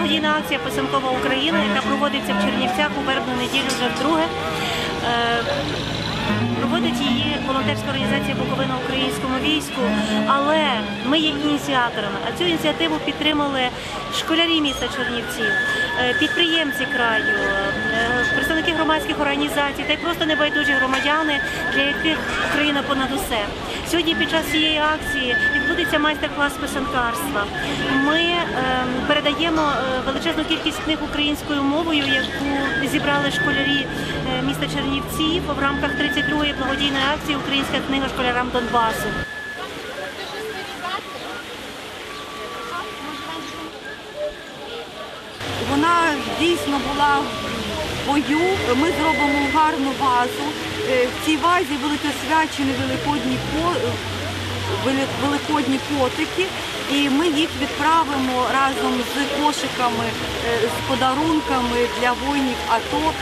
благодійна акція Писанкова Україна, яка проводиться в Чернівцях у вербну неділю вже вдруге. Е, Проводить її волонтерська організація Буковина українському війську, але ми є ініціаторами. А цю ініціативу підтримали школярі міста Чернівці, е, підприємці краю, е, громадських організацій та й просто небайдужі громадяни, для яких Україна понад усе. Сьогодні під час цієї акції відбудеться майстер-клас писанкарства. Ми ем, передаємо е, величезну кількість книг українською мовою, яку зібрали школярі е, міста Чернівців в рамках 32-ї благодійної акції Українська книга школярам Донбасу. Вона дійсно була бою. Ми зробимо гарну вазу. Е, В цій вазі будуть освячені великодні ко- е, великодні котики, і ми їх відправимо разом з кошиками е, з подарунками для воїнів АТО